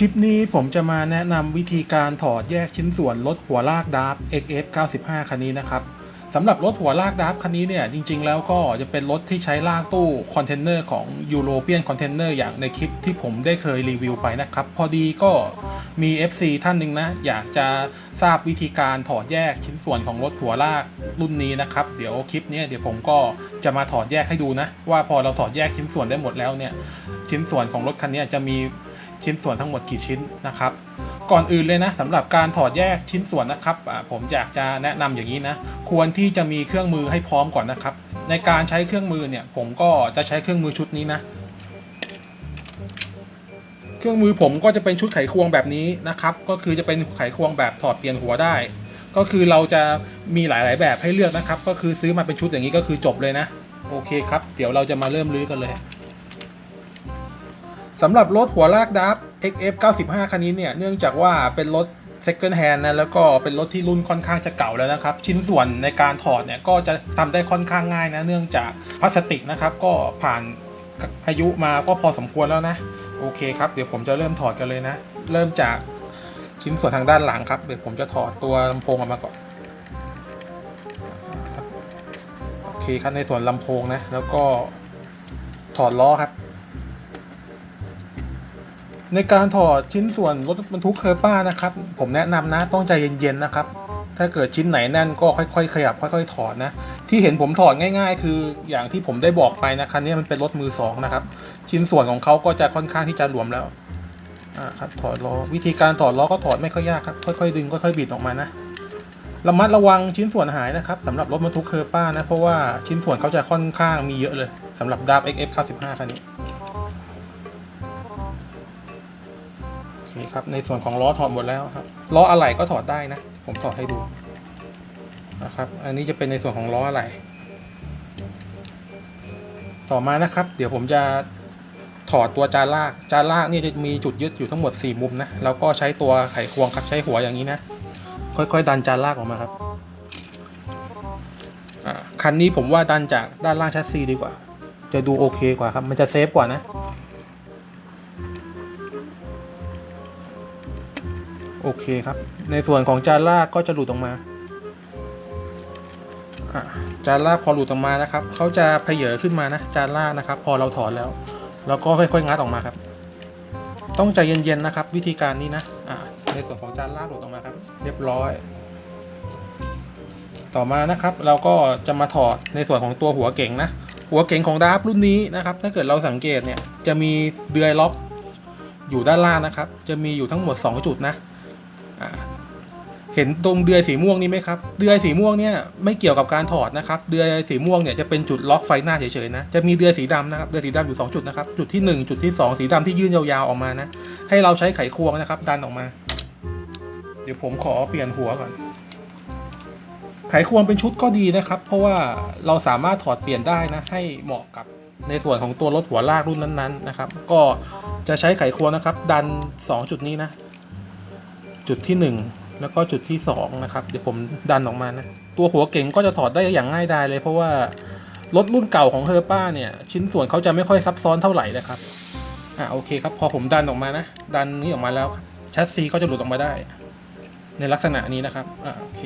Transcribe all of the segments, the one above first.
คลิปนี้ผมจะมาแนะนำวิธีการถอดแยกชิ้นส่วนรถหัวลากดาร์ XF 95 คันนี้นะครับสำหรับรถหัวลากดาร์คันนี้เนี่ยจริง ๆ แล้วก็จะเป็นรถที่ใช้ลากตู้คอนเทนเนอร์ของ European Container อย่างในคลิปที่ผมได้เคยรีวิวไปนะครับ พอดีก็มี FC ท่านหนึ่งนะ อยากจะทราบวิธีการถอดแยกชิ้นส่วนของรถหัวลากรุ่นนี้นะครับเดี๋ยวคลิปนี้เดี๋ยวผมก็จะมาถอดแยกให้ดูนะ ว่าพอเราถอดแยกชิ้นส่วนได้หมดแล้วเนี่ยชิ้นส่วนของรถคันนี้จะมี ชิ้นส่วนทั้งหมดกี่ชิ้นนะครับ ก่อนอื่นเลยนะสำหรับการถอดแยกชิ้นส่วนนะครับผมอยากจะแนะนำอย่างนี้นะควรที่จะมีเครื่องมือให้พร้อมก่อนนะครับ ในการใช้เครื่องมือเนี่ยผมก็จะใช้เครื่องมือชุดนี้นะ เครื่องมือผมก็จะเป็นชุดไขควงแบบนี้นะครับ ก็คือจะเป็นไขควงแบบถอดเปลี่ยนหัวได้ ก็คือเราจะมีหลาย ๆ แบบให้เลือกนะครับ ก็คือซื้อมาเป็นชุดอย่างนี้ก็คือจบเลยนะ โอเคครับ เดี๋ยวเราจะมาเริ่มรื้อกันเลย สำหรับรถหัวลากดับ XF 95 คันนี้เนี่ย เนื่องจากว่าเป็นรถ second hand นะ แล้วก็เป็นรถที่รุ่นค่อนข้างจะเก่าแล้วนะครับ ชิ้นส่วนในการถอดเนี่ย ก็จะทำได้ค่อนข้างง่ายนะ เนื่องจากพลาสติกนะครับ ก็ผ่านอายุมาก็พอสมควรแล้วนะ โอเคครับ เดี๋ยวผมจะเริ่มถอดกันเลยนะ เริ่มจากชิ้นส่วนทางด้านหลังครับ เดี๋ยวผมจะถอดตัวลำโพงออกมาก่อน โอเคครับในส่วนลำโพงนะ แล้วก็ถอดล้อครับ ในการถอดชิ้นส่วนรถบรรทุกเคอร์ป้านะครับ ผมแนะนำนะต้องใจเย็นๆนะครับ ถ้าเกิดชิ้นไหนแน่นก็ค่อยๆ ขยับค่อย ๆ ถอดนะ ที่เห็นผมถอดง่าย ๆ คืออย่างที่ผมได้บอกไปนะคันนี้มันเป็นรถมือสองนะครับ ชิ้นส่วนของเขาก็จะค่อนข้างที่จะหลวมแล้วอ่าครับถอดล้อวิธีการถอดล้อก็ถอดไม่ค่อยยากครับค่อยๆดึงค่อยๆบิดออกมานะระมัดระวังชิ้นส่วนหายนะครับสำหรับรถบรรทุกเคอร์ป้านะเพราะว่าชิ้นส่วนเขาจะค่อนข้างมีเยอะเลยสำหรับดับ XF 95 คันนี้ โอเครับในส่วนของล้อถอดหมดแล้วครับล้ออะไหล่ก็ถอดได้นะ ผมถอดให้ดูนะครับอันนี้จะเป็นในส่วนของล้ออะไหล่ต่อมานะครับ เดี๋ยวผมจะถอดตัวจานลากจานลากนี่จะมีจุดยึดอยู่ทั้งหมด 4 มุมนะแล้วก็ใช้ตัวไขควงครับใช้หัวอย่างนี้นะ ค่อยๆ ดันจานลากออกมาครับคันนี้ผมว่าดันจากด้านล่างแชสซีดีกว่า จะดูโอเคกว่าครับ มันจะเซฟกว่านะ โอเคครับ ในส่วนของจานลากก็จะหลุดออกมาจานลากพอหลุดออกมานะครับเขาจะเพเยอขึ้นมานะจานลากนะครับ พอเราถอนแล้ว แล้วก็ค่อยๆงัดออกมาครับ ต้องใจเย็นๆนะครับ วิธีการนี้นะในส่วนของจานลากหลุดออกมาครับ เรียบร้อย ต่อมานะครับ เราก็จะมาถอดในส่วนของตัวหัวเก่งนะหัวเก่งของดาร์ฟรุ่นนี้นะครับ ถ้าเกิดเราสังเกตเนี่ยจะมีเดือยล็อกอยู่ด้านล่างนะครับ จะมีอยู่ทั้งหมด 2 จุดนะ เห็นตรงเดือยสีม่วงนี้ไหมครับ เดือยสีม่วงเนี่ยไม่เกี่ยวกับการถอดนะครับ เดือยสีม่วงเนี่ยจะเป็นจุดล็อกไฟหน้าเฉยๆนะ จะมีเดือยสีดำนะครับ เดือยสีดำอยู่ 2 จุดนะครับ จุดที่ 1 จุดที่ 2 สีดำที่ยื่นยาวๆออกมานะ ให้เราใช้ไขควงนะครับ ดันออกมา เดี๋ยวผมขอเปลี่ยนหัวก่อน ไขควงเป็นชุดก็ดีนะครับ เพราะว่าเราสามารถถอดเปลี่ยนได้นะ ให้เหมาะกับในส่วนของตัวรถหัวลากรุ่นนั้นๆนะครับ ก็จะใช้ไขควงนะครับ ดัน 2 จุดนี้นะ จุดที่ 1 แล้วก็จุดที่ 2 นะครับ เดี๋ยวผมดันออกมานะ ตัวหัวเก่งก็จะถอดได้อย่างง่ายดายเลยเพราะว่ารถรุ่นเก่าของเฮอร์ป้าเนี่ย ชิ้นส่วนเขาจะไม่ค่อยซับซ้อนเท่าไหร่เลยครับ อ่าโอเคครับ พอผมดันออกมานะ ดันนี้ออกมาแล้วแชสซีก็จะหลุดออกมาได้ ในลักษณะนี้นะครับอ่าโอเค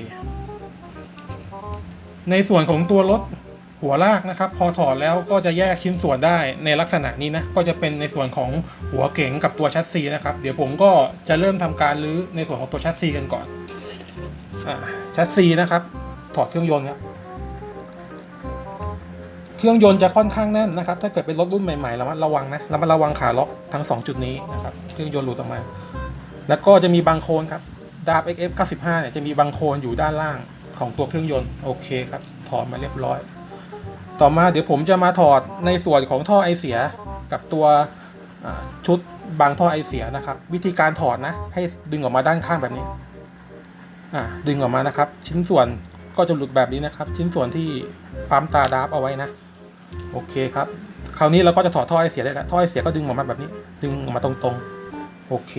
ในส่วนของตัวรถ หัวลากนะครับ พอถอดแล้วก็จะแยกชิ้นส่วนได้ในลักษณะนี้นะก็จะเป็นในส่วนของหัวเก๋งกับตัวแชสซีนะครับ เดี๋ยวผมก็จะเริ่มทำการรื้อในส่วนของตัวแชสซีกันก่อนอ่าแชสซีนะครับ ถอดเครื่องยนต์ครับเครื่องยนต์จะค่อนข้างแน่นนะครับ ถ้าเกิดเป็นรถรุ่นใหม่ๆระมัดระวังนะระมัดระวังขาล็อกทั้ง 2 จุดนี้นะครับเครื่องยนต์หลุดออกมา แล้วก็จะมีบางโคนครับดาบ XF 95 เนี่ยจะมีบางโคนอยู่ด้านล่างของตัวเครื่องยนต์โอเคครับถอดมาเรียบร้อย ต่อมาเดี๋ยวผมจะมาถอดในส่วนของท่อไอเสียกับตัวชุดบางท่อไอเสียนะครับ วิธีการถอดนะ ให้ดึงออกมาด้านข้างแบบนี้ดึงออกมานะครับ ชิ้นส่วนก็จะหลุดแบบนี้นะครับ ชิ้นส่วนที่ปั๊มตาดาบเอาไว้นะ โอเคครับ คราวนี้เราก็จะถอดท่อไอเสียได้แล้วท่อไอเสียก็ดึงออกมาแบบนี้ ดึงออกมาตรงๆ โอเค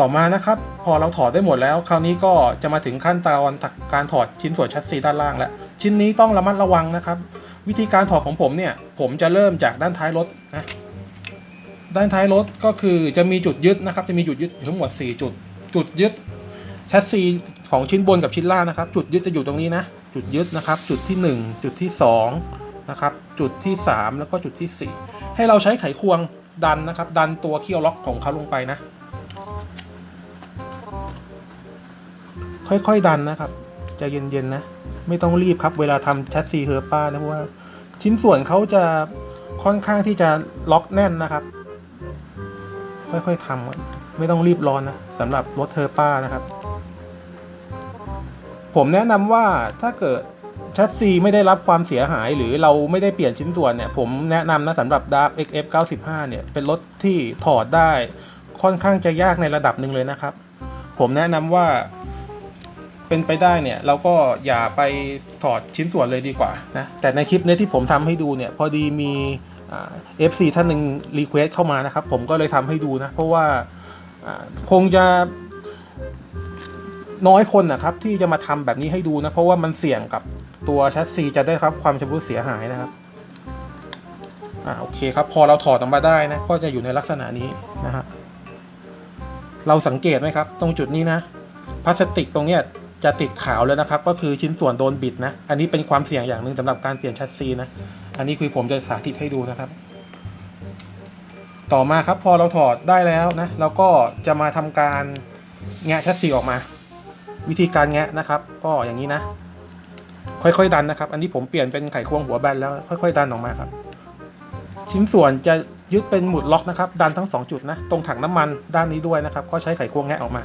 ต่อมานะครับ พอเราถอดได้หมดแล้ว คราวนี้ก็จะมาถึงขั้นตอนการถอดชิ้นส่วนชัดซีด้านล่างแล้ว ชิ้นนี้ต้องระมัดระวังนะครับ วิธีการถอดของผมเนี่ย ผมจะเริ่มจากด้านท้ายรถนะด้านท้ายรถก็คือจะมีจุดยึดนะครับ จะมีจุดยึดทั้งหมด 4 จุด จุดยึดแชสซีของชิ้นบนกับชิ้นล่างนะครับ จุดยึดจะอยู่ตรงนี้นะ จุดยึดนะครับ จุดที่ 1 จุดที่2นะครับ จุดที่ 3 แล้วก็จุดที่ 4 ให้เราใช้ไขควงดันนะครับ ดันตัวเคี่ยวล็อกของเขาลงไปนะ ค่อยๆดันนะครับ ใจะเย็นๆนะ ไม่ต้องรีบครับ เวลาทำแชสซีเฮอร์ป้านะเพราะว่าชิ้นส่วนเขาจะค่อนข้างที่จะล็อกแน่นนะครับ ค่อยๆทำไม่ต้องรีบร้อนนะสำหรับรถเฮอร์ป้านะครับ ผมแนะนำว่าถ้าเกิดแชสซีไม่ได้รับความเสียหายหรือเราไม่ได้เปลี่ยนชิ้นส่วนเนี่ย ผมแนะนำนะสำหรับ d a r XF 95เนี่ย เป็นรถที่ถอดได้ค่อนข้างจะยากในระดับหนึ่งเลยนะครับ ผมแนะนำว่า เป็นไปได้เนี่ยเราก็อย่าไปถอดชิ้นส่วนเลยดีกว่านะแต่ในคลิปนี้ที่ผมทำให้ดูเนี่ยพอดีมีเอฟซีท่านหนึ่งรีเควสเข้ามานะครับ ผมก็เลยทำให้ดูนะ เพราะว่าคงจะน้อยคนนะครับที่จะมาทำแบบนี้ให้ดูนะ เพราะว่ามันเสี่ยงกับตัวแชสซีจะได้รับความชำรุดเสียหายนะครับอ่าโอเคครับพอเราถอดออกมาได้นะ ก็จะอยู่ในลักษณะนี้นะฮะเราสังเกตไหมครับ ตรงจุดนี้นะพลาสติกตรงเนี้ย จะติดขาวแล้วนะครับ ก็คือชิ้นส่วนโดนบิดนะ อันนี้เป็นความเสี่ยงอย่างหนึ่งสำหรับการเปลี่ยนแชสซีนะ อันนี้คือผมจะสาธิตให้ดูนะครับ ต่อมาครับพอเราถอดได้แล้วนะเราก็จะมาทำการแงะแชสซีออกมา วิธีการแงะนะครับ ก็อย่างนี้นะ ค่อยๆดันนะครับ อันนี้ผมเปลี่ยนเป็นไขควงหัวแบนแล้วค่อย ๆ ดันออกมาครับ ชิ้นส่วนจะยึดเป็นหมุดล็อกนะครับ ดันทั้งสองจุดนะ ตรงถังน้ำมันด้านนี้ด้วยนะครับ ก็ใช้ไขควงแงะออกมา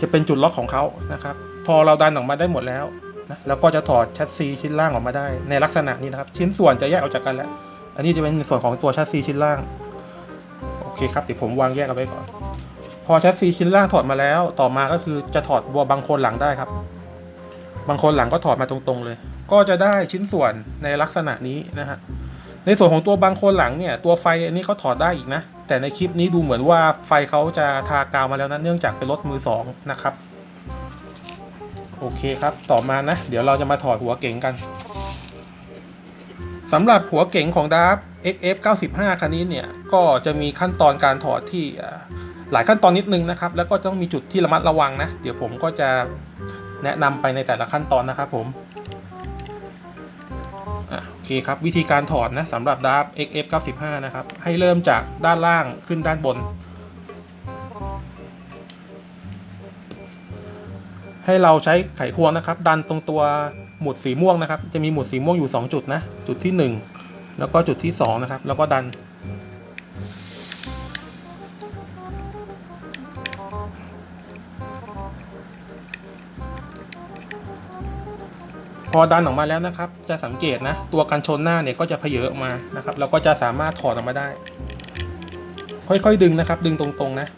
จะเป็นจุดล็อกของเขานะครับ พอเราดันออกมาได้หมดแล้วนะเราก็จะถอดแชสซีชิ้นล่างออกมาได้ ในลักษณะนี้นะครับ ชิ้นส่วนจะแยกออกจากกันแล้ว อันนี้จะเป็นส่วนของตัวแชสซีชิ้นล่าง โอเคครับเดี๋ยวผมวางแยกเอาไว้ก่อน พอแชสซีชิ้นล่างถอดมาแล้ว ต่อมาก็คือจะถอดบัวบางโคนหลังได้ครับ บางโคนหลังก็ถอดมาตรงๆเลย ก็จะได้ชิ้นส่วนในลักษณะนี้นะฮะ ในส่วนของตัวบางโคนหลังเนี่ย ตัวไฟอันนี้เขาถอดได้อีกนะ แต่ในคลิปนี้ดูเหมือนว่าไฟเขาจะทากาวมาแล้วนะเนื่องจากเป็นรถมือสองนะครับ โอเคครับ ต่อมานะ เดี๋ยวเราจะมาถอดหัวเก๋งกันสำหรับหัวเก๋งของ d a r XF 95คันนี้เนี่ย ก็จะมีขั้นตอนการถอดที่หลายขั้นตอนนิดนึงนะครับ แล้วก็ต้องมีจุดที่ระมัดระวังนะ เดี๋ยวผมก็จะแนะนำไปในแต่ละขั้นตอนนะครับผมโอเคครับ วิธีการถอดนะสำหรับ d a r XF 95นะครับ ให้เริ่มจากด้านล่างขึ้นด้านบน ให้เราใช้ไขควงนะครับ ดันตรงตัวหมุดสีม่วงนะครับ จะมีหมุดสีม่วงอยู่ 2 จุดนะ จุดที่ 1 แล้วก็จุดที่ 2 นะครับ แล้วก็ดัน พอดันออกมาแล้วนะครับ จะสังเกตนะ ตัวกันชนหน้าเนี่ยก็จะเพเยอออกมานะครับ แล้วก็จะสามารถถอดออกมาได้ ค่อยๆดึงนะครับ ดึงตรงๆนะ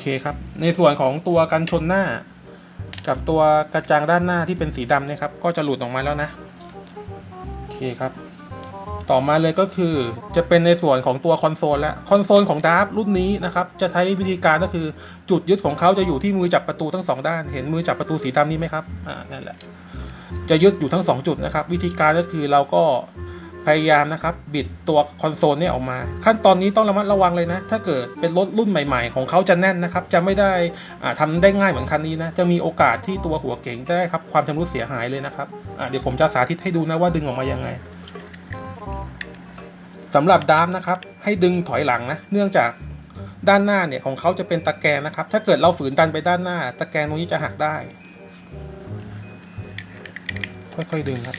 เคครับ ในส่วนของตัวกันชนหน้า กับตัวกระจังด้านหน้าที่เป็นสีดำเนี่ยครับ ก็จะหลุดออกมาแล้วนะ โอเคครับ ต่อมาเลยก็คือจะเป็นในส่วนของตัวคอนโซลและคอนโซลของดาร์ฟรุ่นนี้นะครับ จะใช้วิธีการก็คือจุดยึดของเขาจะอยู่ที่มือจับประตูทั้งสองด้าน เห็นมือจับประตูสีดำนี้ไหมครับ อ่า นั่นแหละ จะยึดอยู่ทั้งสองจุดนะครับ วิธีการก็คือเราก็ พยายามนะครับบิดตัวคอนโซลเนี่ยออกมา ขั้นตอนนี้ต้องระมัดระวังเลยนะ ถ้าเกิดเป็นรถรุ่นใหม่ ๆ ของเขาจะแน่นนะครับ จะไม่ได้อ่าทำได้ง่ายเหมือนคันนี้นะ จะมีโอกาสที่ตัวหัวเก๋งจะได้ครับความชำรุดเสียหายเลยนะครับอ่าเดี๋ยวผมจะสาธิตให้ดูนะว่าดึงออกมายังไงสำหรับดามนะครับ ให้ดึงถอยหลังนะ เนื่องจากด้านหน้าเนี่ยของเขาจะเป็นตะแกรงนะครับ ถ้าเกิดเราฝืนดันไปด้านหน้า ตะแกรงตรงนี้จะหักได้ ค่อยๆดึงครับ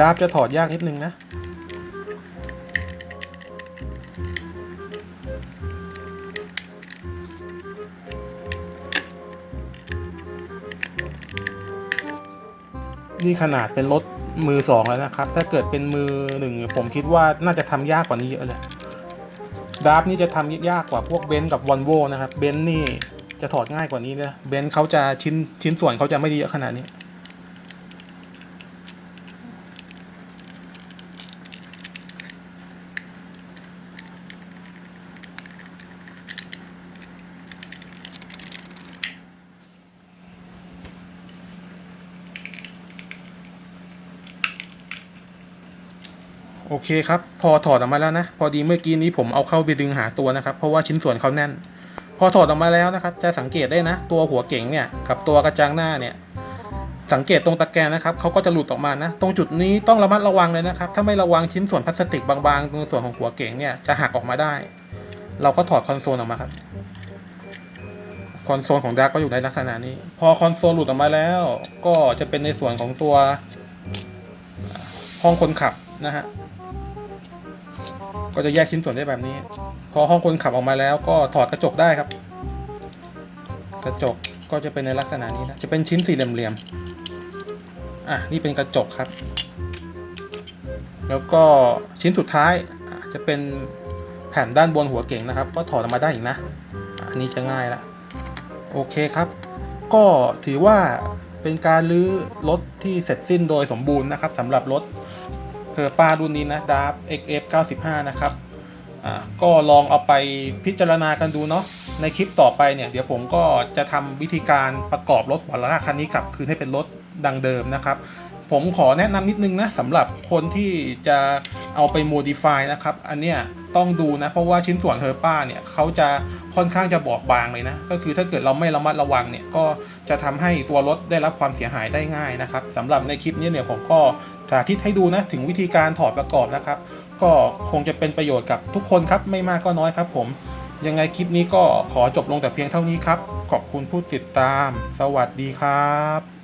ดาบจะถอดยากนิดนึงนะนี่ขนาดเป็นรถมือสองแล้วนะครับ ถ้าเกิดเป็นมือหนึ่งผมคิดว่าน่าจะทำยากกว่านี้เยอะเลยดาบนี่จะทำยากกว่าพวกเบนซ์กับวอลโวนะครับ เบนซ์นี่จะถอดง่ายกว่านี้นะ เบนซ์เขาจะชิ้นชิ้นส่วนเขาจะไม่ด้เยอะขนาดนี้ โอเคครับ พอถอดออกมาแล้วนะ พอดีเมื่อกี้นี้ผมเอาเข้าไปดึงหาตัวนะครับ เพราะว่าชิ้นส่วนเขาแน่น พอถอดออกมาแล้วนะครับ จะสังเกตได้นะ ตัวหัวเก๋งเนี่ยกับตัวกระจังหน้าเนี่ย สังเกตตรงตะแกรงนะครับเขาก็จะหลุดออกมานะ ตรงจุดนี้ต้องระมัดระวังเลยนะครับ ถ้าไม่ระวังชิ้นส่วนพลาสติกบางๆตรงส่วนของหัวเก๋งเนี่ยจะหักออกมาได้ เราก็ถอดคอนโซลออกมาครับ คอนโซลของดาร์กก็อยู่ในลักษณะนี้ พอคอนโซลหลุดออกมาแล้ว ก็จะเป็นในส่วนของตัวห้องคนขับนะฮะ ก็จะแยกชิ้นส่วนได้แบบนี้ พอห้องคนขับออกมาแล้วก็ถอดกระจกได้ครับ กระจกก็จะเป็นในลักษณะนี้นะ จะเป็นชิ้นสี่เหลี่ยมๆ อะนี่เป็นกระจกครับ แล้วก็ชิ้นสุดท้ายจะเป็นแผ่นด้านบนหัวเก่งนะครับ ก็ถอดออกมาได้อีกนะ อันนี้จะง่ายละโอเคครับ ก็ถือว่าเป็นการรื้อรถที่เสร็จสิ้นโดยสมบูรณ์นะครับสำหรับรถ เพอป้ารุ่นนี้นะดาร์ฟ XF 95 นะครับอ่าก็ลองเอาไปพิจารณากันดูเนาะในคลิปต่อไปเนี่ยเดี๋ยวผมก็จะทำวิธีการประกอบรถหัวลากคันนี้กลับคืนให้เป็นรถดังเดิมนะครับ ผมขอแนะนำนิดนึงนะสำหรับคนที่จะเอาไปโมดิฟายนะครับ อันเนี้ย ต้องดูนะ เพราะว่าชิ้นส่วนเฮอร์ป้าเนี่ยเขาจะค่อนข้างจะบอบบางเลยนะ ก็คือถ้าเกิดเราไม่ระมัดระวังเนี่ยก็จะทำให้ตัวรถได้รับความเสียหายได้ง่ายนะครับสำหรับในคลิปนี้เนี่ยผมก็สาธิตให้ดูนะถึงวิธีการถอดประกอบนะครับ ก็คงจะเป็นประโยชน์กับทุกคนครับไม่มากก็น้อยครับ ผม ยังไงคลิปนี้ก็ขอจบลงแต่เพียงเท่านี้ครับ ขอบคุณผู้ติดตาม สวัสดีครับ